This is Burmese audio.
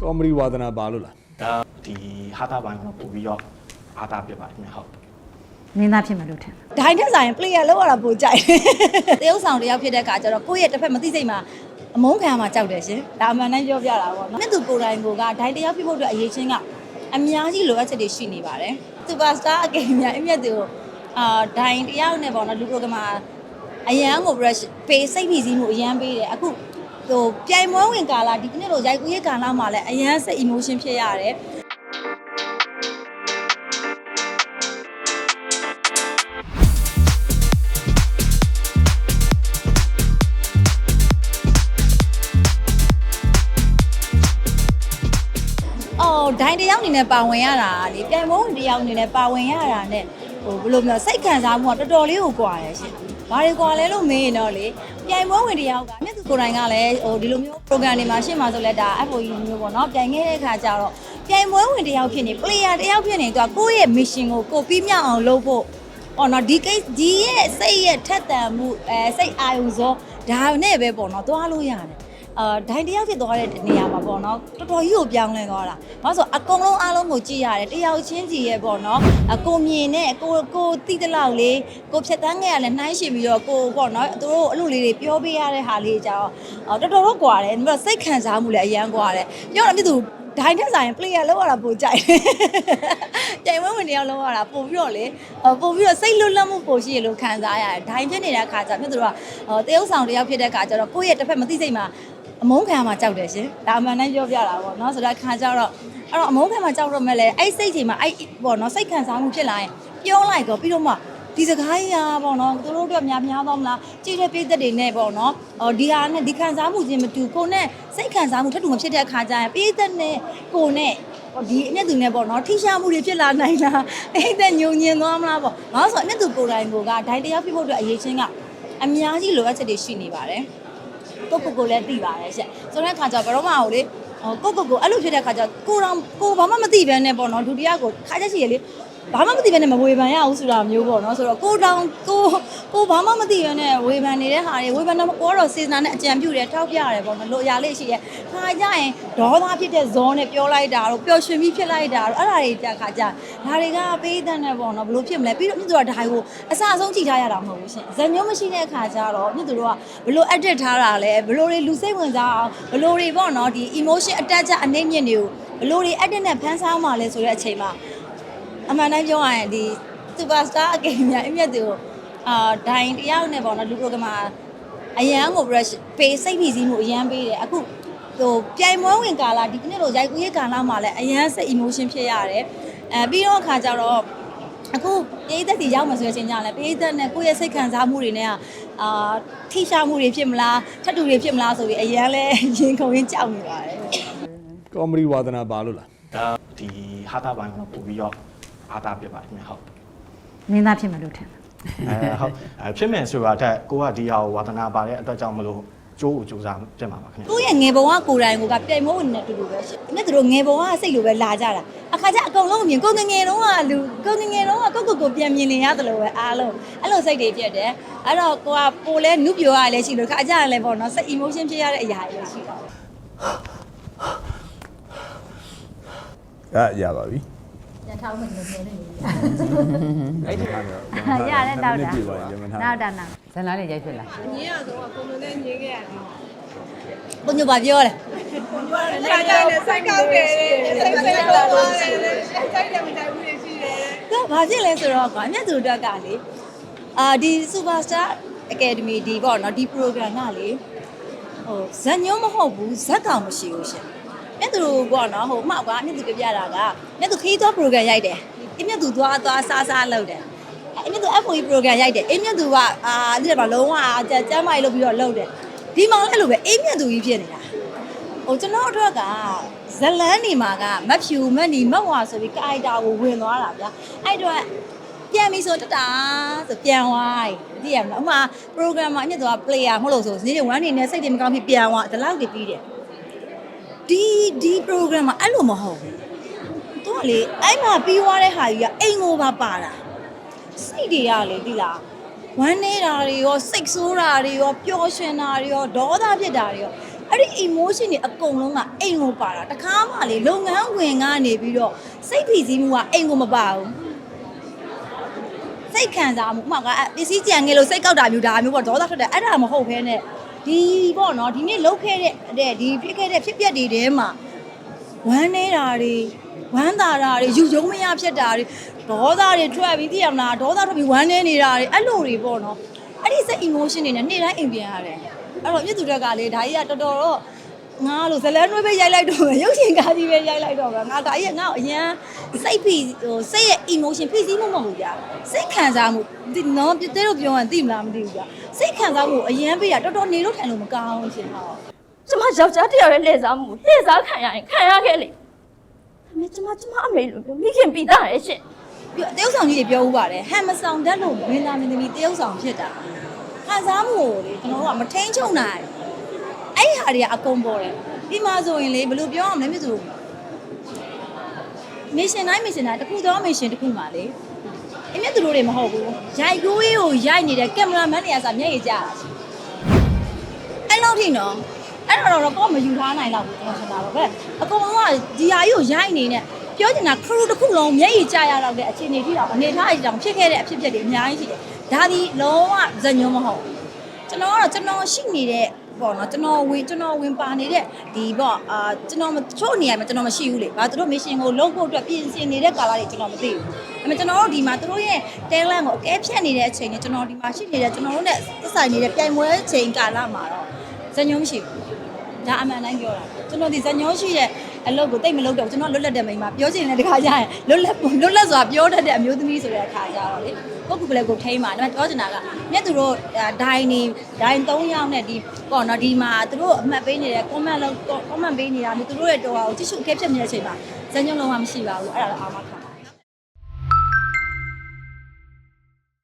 ကောမဒီဝါသနာပါလို့လားဒါဒီဟာတာပိုင်းကတော့ပို့ပြီးတော့အားတာပြပါတယ်ခင်ဗျဟုတ်မင်းသားဖြစ်မယ်လို့ထင်ဒိုင်းတက်ဆိုင် player လောက်ရတာပိုကြိုက်တယ်တရုပ်ဆောင်တယောက်ဖြစ်တဲ့အခါကျတော့ကိုယ့်ရဲ့တစ်ဖက်မသိစိတ်မှာအမုန်းခံမှာကြောက်တယ်ရှင်ဒါအမှန်တမ်းပြောပြတာပေါ့နော်မြတ်သူကိုယ်တိုင်ကိုကဒိုင်းတယောက်ဖြစ်ဖို့အတွက်အရေးချင်းကအများကြီးလိုအပ်ချက်တွေရှိနေပါတယ်စူပါစတာအကယ်များအမြတ်သူကိုအာဒိုင်းတယောက်နဲ့ပေါ့နော်လူပရိုဂရမ်မှာအရန်ကို brush ပေးစိတ်ဖိစီးမှုအရန်ပေးတယ်အခု ဟိုပြိုင်ပွဲဝင်ကာလာဒီကနေ့လိုရိုက်ကူးရေးကာလာမှာလည်းအရန်စိတ် emotion ဖြစ်ရတယ်အော်ဒိုင်းတစ်ယောက်အနေနဲ့ပါဝင်ရတာလေပြိုင်ပွဲဝင်တစ်ယောက်အနေနဲ့ပါဝင်ရတာနဲ့ဟိုဘယ်လိုမျိုးစိတ်ခံစားမှုကတော်တော်လေးကိုကွာတယ်ရှင်။ဘာတွေကွာလဲလို့မေးရင်တော့လေ ပြိုင်ပွဲဝင်တစ်ယောက်ကမြတ်သူကိုယ်တိုင်ကလည်းဟိုဒီလိုမျိုး program တွေမှာရှင်းမှာဆိုလဲဒါ FOE မျိုးပေါ့နော်ပြိုင်ခဲ့တဲ့အခါကျတော့ပြိုင်ပွဲဝင်တစ်ယောက်ဖြစ်နေ player တစ်ယောက်ဖြစ်နေသူကကိုယ့်ရဲ့ mission ကိုကိုပြီးမြောက်အောင်လုပ်ဖို့ပေါ့နော်ဒီ case ဒီရဲ့စိတ်ရဲ့ထက်သန်မှုအဲစိတ်အာရုံစောဒါနဲ့ပဲပေါ့နော်သွားလို့ရတယ် အာဒိုင်းတယောက်ဖြစ်သွားတဲ့နေရာမှာပေါ့နော်တော်တော်ကြီးကိုပြောင်းလဲသွားတာ။ဘာလို့ဆိုအကုန်လုံးအားလုံးကိုကြည့်ရတယ်တယောက်ချင်းစီရဲ့ပေါ့နော်အကိုမြင်နဲ့ကိုကိုတိတလောက်လေးကိုဖြတ်တန်းခဲ့ရလဲနှိုင်းရှင်ပြီးတော့ကိုပေါ့နော်သူတို့အလုပ်လေးတွေပြောပေးရတဲ့ဟာလေးကြတော့အော်တော်တော်တော့ကွာတယ်ပြီးတော့စိတ်ခံစားမှုလည်းအရန်ကွာတယ်ပြောတော့မြစ်သူဒိုင်းတက်ဆိုင် player လောက်ရတာပိုကြိုက်တယ်။ကြိုင်ဝဲဝင်တယောက်လောက်ရတာပို့ပြီးတော့လေအော်ပို့ပြီးတော့စိတ်လွတ်လပ်မှုပိုရှိရလို့ခံစားရတယ်။ဒိုင်းဖြစ်နေတဲ့အခါကျမြစ်သူတို့ကအော်တရုပ်ဆောင်တယောက်ဖြစ်တဲ့အခါကျတော့ကိုယ့်ရဲ့တစ်ဖက်မသိစိတ်မှာ အမုန်းခံမှာကြောက်တယ်ရှင်။ဒါအမှန်တမ်းပြောပြတာပေါ့နော်။ဆိုတော့အခါကျတော့အဲ့တော့အမုန်းခံမှာကြောက်တော့မဲ့လေအဲ့စိတ်ချိန်မှာအဲ့ပေါ့နော်စိတ်ခံစားမှုဖြစ်လာရင်ပြောလိုက်တော့ပြီးတော့မှဒီစကားကြီးอ่ะပေါ့နော်သူတို့တို့များများတော့မလားကြည့်တဲ့ပြည်သက်တွေနဲ့ပေါ့နော်အော်ဒီဟာနဲ့ဒီခံစားမှုချင်းမတူကိုနဲ့စိတ်ခံစားမှုထပ်တူမဖြစ်တဲ့အခါကျရင်ပြည်သက်နဲ့ကိုနဲ့ဟိုဒီအနှစ်သူနဲ့ပေါ့နော်ထိရှားမှုတွေဖြစ်လာနိုင်လားအဲ့ဒါညုံညင်သွားမလားပေါ့ဘာလို့ဆိုအနှစ်သူကိုယ်တိုင်ကိုကဒိုင်တယောက်ဖြစ်ဖို့အတွက်အရေးချင်းကအများကြီးလိုအပ်ချက်တွေရှိနေပါတယ် ကိုကိုကိုလည်းသိပါတယ်ရှင့်ဆိုတဲ့အခါကျတော့ဘယ်တော့မှဟိုလေဟိုကိုကိုကိုအဲ့လိုဖြစ်တဲ့အခါကျတော့ကိုတောင်ကိုဘာမှမသိဘဲနဲ့ပေါ့နော်ဒုတိယကိုခါချက်ရှိရလေ ဘာမှမသိဘဲနဲ့မဝေဖန်ရအောင်ဆိုတာမျိုးပေါ့နော်ဆိုတော့ကိုတောင်ကိုကိုဘာမှမသိဘဲနဲ့ဝေဖန်နေတဲ့ဟာတွေဝေဖန်တော့ကိုကတော့စေစနာနဲ့အကြံပြုတယ်ထောက်ပြရတယ်ပေါ့နော်လိုအရာလေးရှိရဲခါကြရင်ဒေါသဖြစ်တဲ့ဇောနဲ့ပြောလိုက်တာတော့ပျော်ရွှင်ပြီးဖြစ်လိုက်တာတော့အဲ့ဒါတွေကြခါကြဒါတွေကပေးတဲ့နဲ့ပေါ့နော်ဘယ်လိုဖြစ်မလဲပြီးတော့မြစ်သူကဒါကိုအစအဆုံးကြည့်ထားရတာမဟုတ်ဘူးရှင်ဇညုံမရှိတဲ့အခါကျတော့မြစ်သူတို့ကဘယ်လို edit ထားတာလဲဘယ်လိုတွေလူစိတ်ဝင်စားအောင်ဘယ်လိုတွေပေါ့နော်ဒီ emotion attach အနေမြင့်တွေကိုဘယ်လိုတွေ edit နဲ့ဖန်ဆားမှလဲဆိုတဲ့အချိန်မှာ အမှန်တိုင်းပြောရရင်ဒီ superstar အကယ်များအမြတ်တွေကိုအာဒိုင်းတယောက်နဲ့ပေါ့နော်လူ program မှာအရန်ကို brush ပေးစိတ်ဖိစီးမှုအရန်ပေးတယ်အခုဟိုပြိုင်ပွဲဝင်ကာလာဒီကနေ့လိုရိုက်ကူးရေးကာလာမှာလည်းအရန်စိတ် emotion ဖြစ်ရတယ်အဲပြီးတော့အခါကျတော့အခုပြည်သက်စီရောက်မှဆိုတဲ့အချိန်ကျရင်လည်းပြည်သက်နဲ့ကိုယ့်ရဲ့စိတ်ခံစားမှုတွေနဲ့ကအာထိရှာမှုတွေဖြစ်မလားထပ်တူတွေဖြစ်မလားဆိုပြီးအရန်လဲရင်ခုန်ရင်းကြောက်နေပါတယ်ကောမဒီဝါသနာပါလို့လားဒါဒီဟာတာပိုင်းကတော့ပို့ပြီးတော့ အားတာပြပါတယ်ခင်ဗျဟုတ်မင်းသားဖြစ်မယ်လို့ထင်အဲဟုတ်အဲဖြစ်မယ်ဆိုတာတက်ကိုကဒီဟာကိုဝါသနာပါတဲ့အတွက်ကြောင့်မလို့ကြိုးကိုကြိုးစားပြင်ပါပါခင်ဗျကိုယ့်ရဲ့ငယ်ဘဝကိုယ်တိုင်ကိုကပြိုင်မိုးဝင်နေတူတူပဲရှိ။မြတ်သူတို့ငယ်ဘဝကစိတ်လိုပဲလာကြတာ။အခါကျအကုန်လုံးမြင်ကိုယ်ငယ်ငယ်တုန်းကလူကိုယ်ငယ်ငယ်တုန်းကကိုယ့်ကိုယ်ကိုပြန်မြင်နေရတယ်လို့ပဲအားလုံးအဲ့လိုစိတ်တွေဖြစ်တယ်။အဲ့တော့ကိုကပိုလဲနုပြိုရလည်းရှိလို့ခါကြရလည်းပေါ့နော်စိတ် emotion ဖြစ်ရတဲ့အရာတွေလည်းရှိတော့အဲ့ရပါပြီ ညထောင်းမယ်လို့ပြောနေတယ်အဲ့ဒီမှာရတယ်တောက်တာပြည့်ပါရမထားနောက်တာနောက်ဇန်လာနဲ့ရိုက်ဖြစ်လာညရတော့အကုန်လုံးနဲ့ညင်းခဲ့ရတယ်ကိုညိုပါပြောတယ်။ဒါကြောင့်လည်းစိုက်ကောက်တယ်စိတ်စိတ်ကောက်သွားတယ်စိုက်တယ်မတိုင်ဘူးရှိတယ်သူကဘာဖြစ်လဲဆိုတော့ကွာမြတ်သူတက်ကလေအာဒီ Superstar Academy ဒီပေါ့နော်ဒီ program ကလေဟိုဇက်ညုံမဟုတ်ဘူးဇက်ကောင်မရှိဘူးရှင် မြတ်သူပေါ့နော်ဟိုမှောက်ကမြတ်သူပြပြတာကမြတ်သူခီးသော program ရိုက်တယ်အမြတ်သူသွားသွားစားစားလုပ်တယ်အမြတ်သူ FOE program ရိုက်တယ်အမြတ်သူကအာဒီမှာလုံးဝကျကျမ်းမိုက်လုပ်ပြီးတော့လုပ်တယ်ဒီမောင်လည်းလိုပဲအမြတ်သူကြီးဖြစ်နေတာဟိုကျွန်တော်တို့ကဇလန်းနေမှာကမဖြူမနီမက်ဝါဆိုပြီးကာအိုက်တာကိုဝင်သွားတာဗျာအဲ့တော့ပြန်ပြီဆိုတတာဆိုပြန်သွားပြီသိရမလားဥမာ program မှာအမြင့်သွား player မဟုတ်လို့ဆိုနေ့1နေနဲ့စိတ်တွေမကောင်းဖြစ်ပြန်သွားဒီလောက်တွေပြီးတယ် ဒီဒီ program မှာအဲ့လိုမဟုတ်ဘူးသူကလေအဲ့မှာပြီးသွားတဲ့ဟာကြီးကအိမ်ကိုပါပါတာစိတ်တွေကလေဒီလားဝမ်းနေတာတွေရောစိတ်ဆိုးတာတွေရောပျော်ရွှင်တာတွေရောဒေါသဖြစ်တာတွေရောအဲ့ဒီ emotion တွေအကုန်လုံးကအိမ်ကိုပါတာတခါမှလေလုပ်ငန်းဝင်ကနေပြီးတော့စိတ်ဖိစီးမှုကအိမ်ကိုမပါဘူးစိတ်ခံစားမှုဥပမာကအဲ့ပစ္စည်းကြံငယ်လို့စိတ်ကောက်တာမျိုးဒါမျိုးပေါ့ဒေါသထွက်တယ်အဲ့ဒါမဟုတ်ဘဲနဲ့ ဒီပေါ့နော်ဒီနေ့လုပ်ခဲ့တဲ့တဲ့ဒီဖြစ်ခဲ့တဲ့ဖြစ်ပျက်တွေထဲမှာဝမ်းနေတာတွေဝမ်းသာတာတွေယူယုံမရဖြစ်တာတွေဒေါသတွေထွက်ပြီးသိရမလားဒေါသထွက်ပြီးဝမ်းနေနေတာတွေအဲ့လိုတွေပေါ့နော်အဲ့ဒီစိတ် emotion တွေနဲ့နေ့တိုင်းအိမ်ပြန်ရတယ်အဲ့တော့မြစ်သူတက်ကလေဒါကြီးကတော်တော်တော့ ငါလို့ဇလန်းတွဲပဲရိုက်လိုက်တော့မယ်ရုပ်ရှင်ကားကြီးပဲရိုက်လိုက်တော့မယ်ငါဒါကြီးကငါ့ကိုအရန်စိတ်ဖိဟိုစိတ်ရဲ့ emotion ဖိစီးမှုမဟုတ်ဘူးကြာစိတ်ခံစားမှုဒီနော်ပြတဲ့လို့ပြောရင်သိမလားမသိဘူးကြာစိတ်ခံစားမှုအရန်ပေးတာတော်တော်နေလို့ထိုင်လို့မကောင်းဘူးရှင်ဟောကျမယောက်ျားတစ်ယောက်ရဲ့လှည့်စားမှုလှည့်စားခံရရင်ခံရခဲ့လေဒါပေမဲ့ကျမကျမအမေလိုမျိုးမိခင်ပြီးသားရဲ့ရှင်ပြီးတော့တရုတ်ဆောင်ကြီးတွေပြောဦးပါတယ်ဟန်မဆောင်တတ်လို့မင်းသားမင်းသမီးတရုတ်ဆောင်ဖြစ်တာခံစားမှုကိုလေကျွန်တော်တို့ကမထိန်ချုံနိုင် အဲ့ဒီဟာတွေကအကုန်ပေါ်တယ်ဒီမှာဆိုရင်လေဘယ်လိုပြောအောင်လဲမြစ်သူမစ်ရှင်တိုင်းမစ်ရှင်တိုင်းတစ်ခုသောမစ်ရှင်တစ်ခုမှာလေအမြတ်သူတို့တွေမဟုတ်ဘူးရိုက်ကိုးရေးကိုရိုက်နေတဲ့ကင်မရာမန်တွေကစမျက်ရည်ကျတာရှိအဲ့လောက်ထိနော်အဲ့တော့တော့ကောမယူထားနိုင်တော့ဘူးကျွန်တော်ဆိုတာတော့ဘယ်အကုန်လုံးကဒီဟာကြီးကိုရိုက်နေနဲ့ပြောချင်တာခရူတစ်ခုလုံးမျက်ရည်ကျရတော့တဲ့အခြေအနေထိတော့အနေထားအကြောင်းဖြစ်ခဲ့တဲ့အဖြစ်အပျက်တွေအများကြီးရှိတယ်ဒါဒီလုံးဝဇညုံမဟုတ်ဘူးကျွန်တော်ကတော့ကျွန်တော်ရှိနေတဲ့ ပေါ့နော်ကျွန်တော်ဝင်ကျွန်တော်ဝင်ပါနေတဲ့ဒီပေါ့အာကျွန်တော်မချို့နေရာမှာကျွန်တော်မရှိဘူးလေ။ဘာသူတို့ mission ကိုလုပ်ဖို့အတွက်ပြင်ဆင်နေတဲ့ကာလတွေကျွန်တော်မသိဘူး။ဒါပေမဲ့ကျွန်တော်တို့ဒီမှာသူတို့ရဲ့ talent ကိုအကဲဖြတ်နေတဲ့အချိန်နဲ့ကျွန်တော်ဒီမှာရှိနေတဲ့ကျွန်တော်တို့နဲ့သက်ဆိုင်နေတဲ့ပြိုင်ပွဲချိန်ကာလမှာတော့ဇညုံမရှိဘူး။ဒါအမှန်တိုင်းပြောတာ။ကျွန်တော်ဒီဇညုံရှိတဲ့ အလုပ်ကိုတိတ်မလုပ်တော့ဘူးကျွန်တော်လွတ်လပ်တဲ့မိန်းမပြောချင်တဲ့တခါကျရင်လွတ်လပ်လွတ်လပ်စွာပြောတတ်တဲ့အမျိုးသမီးဆိုတဲ့အခါကျတော့လေကိုယ့်ကူကလေးကိုထိန်းပါဒါပေမဲ့ပြောချင်တာကမြတ်သူတို့ဒိုင်းနေဒိုင်း၃ယောက်နဲ့ဒီပေါ့နော်ဒီမှာသူတို့အမှတ်ပေးနေတဲ့ comment လောက် comment ပေးနေတာမျိုးသူတို့ရဲ့တော်ဟာကိုကြည့်ရှုအကဲဖြတ်နေတဲ့အချိန်မှာဇညုံလုံးဝမရှိပါဘူးအဲ့ဒါတော့အာမခံ